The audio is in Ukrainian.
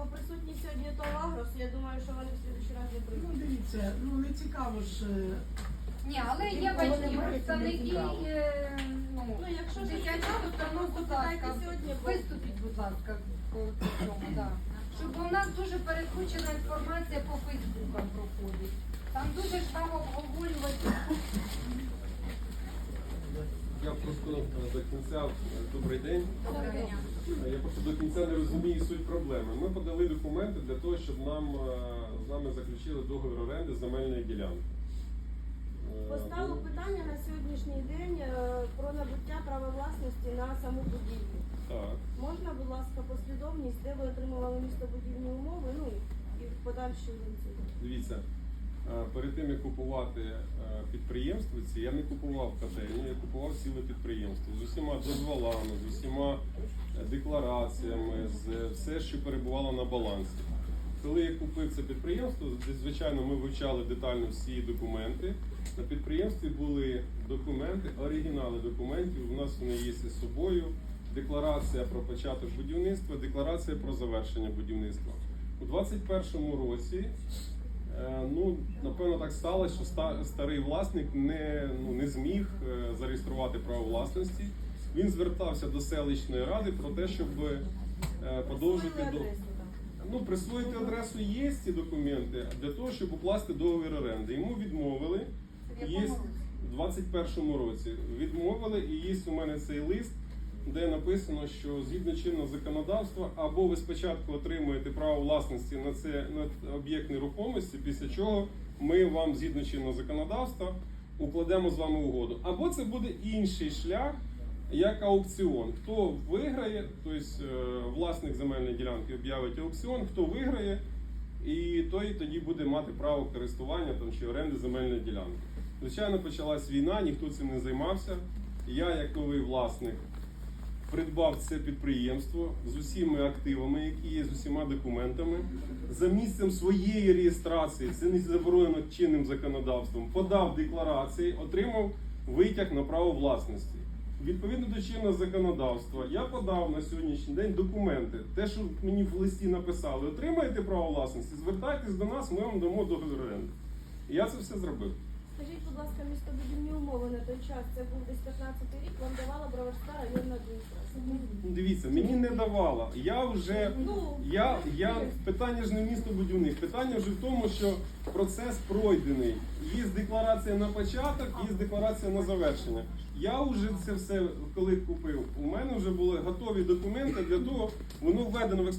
бо присутні сьогодні Толагрос, я думаю, що вони в следующий раз не Ну, прийдуть. дивіться, ну не цікаво ж. е, Ні, але є Ніколи батьки, немає, представники, цікаво. е, ну, Ну, якщо щось дитячої цікаво, то просто будь ласка, сьогодні, бо- виступіть, будь ласка, по цьому, да. Щоб у нас дуже перекручена інформація по Фейсбукам проходить. Там дуже ж там обговорювати. Я просто до кінця добрий день. Доброго дня. Я просто до кінця не розумію суть проблеми. Ми подали документи для того, щоб нам е, з нами заключили договір оренди земельної ділянки. Е, Поставив ну, питання на сьогоднішній день е, про набуття права власності на саму будівлю. Так. Можна, будь ласка, послідовність, де ви отримували містобудівні умови, ну і в подальшій ці. Дивіться, перед тим як купувати підприємство, ці, я не купував котельні, я купував ціле підприємство з усіма дозволами, з усіма деклараціями, з все, що перебувало на балансі. Коли я купив це підприємство, звичайно, ми вивчали детально всі документи. На підприємстві були документи, оригінали документів. У нас вони є із собою. Декларація про початок будівництва, декларація про завершення будівництва. У 2021 році Е, Ну, напевно, так сталося, що старий власник не, ну, не зміг е, зареєструвати право власності. Він звертався до селищної ради про те, щоб е, подовжити до ну, присвоїти адресу є ці документи для того, щоб укласти договір оренди. Йому відмовили. В Є в 21-му році. Відмовили, і є у мене цей лист, де написано, що згідно чинного законодавства, або ви спочатку отримуєте право власності на це на об'єкт нерухомості, після чого ми вам згідно чинного законодавства укладемо з вами угоду. Або це буде інший шлях. Як аукціон, хто виграє, тобто е, власник земельної ділянки об'явить аукціон, хто виграє, і той тоді буде мати право користування там чи оренди земельної ділянки. Звичайно, почалась війна, ніхто цим не займався. Я, як новий власник, придбав це підприємство з усіма активами, які є, з усіма документами. За місцем своєї реєстрації, це не заборонено чинним законодавством, подав декларації, отримав витяг на право власності. Відповідно до чинного законодавства, я подав на сьогоднішній день документи. Те, що мені в листі написали, отримаєте право власності, звертайтесь до нас, ми вам дамо договір оренди. І я це все зробив. Скажіть, будь ласка, місто той час, це був десь 15 рік, вам давала Броварська районна адміністрація. Дивіться, мені не давала. Я вже Ну, я, я питання ж не місто будівник. Питання вже в тому, що процес пройдений. Є декларація на початок, є декларація на завершення. Я вже це все коли купив. У мене вже були готові документи для того, воно введено в експлуатацію.